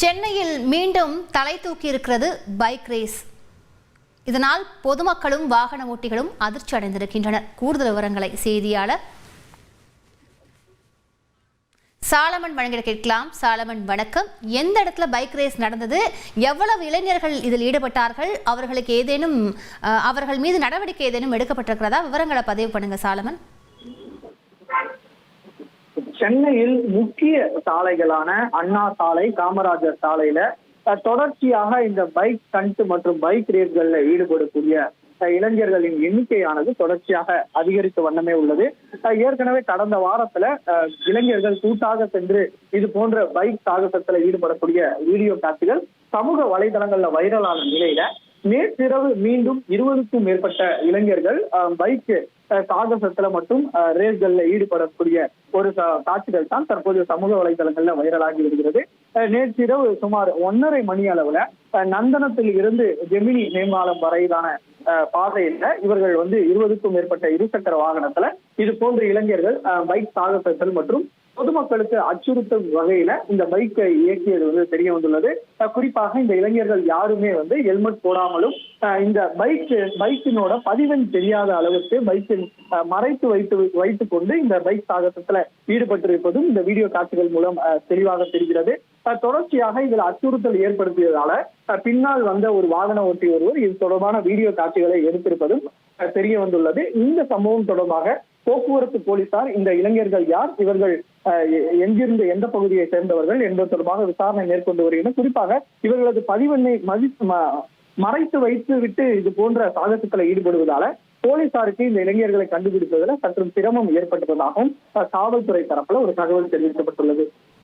சென்னையில் மீண்டும் தலை தூக்கி இருக்கிறது பைக் ரேஸ். இதனால் பொதுமக்களும் வாகன ஓட்டிகளும் அதிர்ச்சி அடைந்திருக்கின்றனர். கூடுதல் விவரங்களை செய்தியாளர் சாலமன் வழங்கிட கேட்கலாம். சாலமன் வணக்கம். எந்த இடத்துல பைக் ரேஸ் நடந்தது? எவ்வளவு இளைஞர்கள் இதில் ஈடுபட்டார்கள்? அவர்களுக்கு ஏதேனும் அவர்கள் மீது நடவடிக்கை ஏதேனும் எடுக்கப்பட்டிருக்கிறதா? விவரங்களை பதிவு பண்ணுங்க சாலமன். சென்னையில் முக்கிய சாலைகளான அண்ணா சாலை காமராஜர் சாலையில தொடர்ச்சியாக இந்த பைக் ஸ்டண்ட் மற்றும் பைக் ரேட்கள்ல ஈடுபடக்கூடிய இளைஞர்களின் எண்ணிக்கையானது தொடர்ச்சியாக அதிகரித்த வண்ணமே உள்ளது. ஏற்கனவே கடந்த வாரத்துல இளைஞர்கள் கூட்டாக சென்று இது போன்ற பைக் சாகசத்துல ஈடுபடக்கூடிய வீடியோ காட்சிகள் சமூக வலைதளங்கள்ல வைரலான நிலையில நேற்றிரவு மீண்டும் இருபதுக்கும் மேற்பட்ட இளைஞர்கள் பைக் சாகசத்துல மற்றும் ரேஸ்கள்ல ஈடுபடக்கூடிய ஒரு காட்சிகள் தான் தற்போது சமூக வலைதளங்கள்ல வைரலாகி வருகிறது. அஹ், நேற்றிரவு சுமார் ஒன்னரை மணி அளவுல நந்தனத்தில் இருந்து ஜெமினி மேம்பாலம் வரையிலான அஹ், பாதையில இவர்கள் வந்து இருபதுக்கும் மேற்பட்ட இருசக்கர வாகனத்துல இது போன்ற இளைஞர்கள் அஹ், பைக் சாகசத்தில் மற்றும் பொதுமக்களுக்கு அச்சுறுத்தும் வகையில இந்த பைக்கை இயக்கியது வந்து தெரிய வந்துள்ளது. குறிப்பாக இந்த இளைஞர்கள் யாருமே வந்து ஹெல்மெட் போடாமலும் இந்த பைக் பைக்கினோட பதிவெண் தெரியாத அளவுக்கு பைக்கின் மறைத்து வைத்து வைத்துக் கொண்டு இந்த பைக் சாகசத்துல ஈடுபட்டிருப்பதும் இந்த வீடியோ காட்சிகள் மூலம் தெளிவாக தெரிகிறது. தொடர்ச்சியாக இதில் அச்சுறுத்தல் ஏற்படுத்தியதால பின்னால் வந்த ஒரு வாகன ஓட்டி ஒருவர் இது தொடர்பான வீடியோ காட்சிகளை எடுத்திருப்பதும் தெரிய வந்துள்ளது. இந்த சம்பவம் தொடர்பாக போக்குவரத்து போலீசார் இந்த இளைஞர்கள் யார் இவர்கள் எங்கிருந்து எந்த பகுதியை சேர்ந்தவர்கள் என்பது தொடர்பாக விசாரணை மேற்கொண்டு வருகின்றனர் குறிப்பாக இவர்களது பதிவெண்ணை மதி ம- மறைத்து வைத்து விட்டு இது போன்ற சாகசத்துல ஈடுபடுவதால போலீசாருக்கு இந்த இளைஞர்களை கண்டுபிடிப்பதில் சற்று சிரமம் ஏற்பட்டதாகவும் அஹ், காவல்துறை தரப்புல ஒரு தகவல் தெரிவிக்கப்பட்டுள்ளது.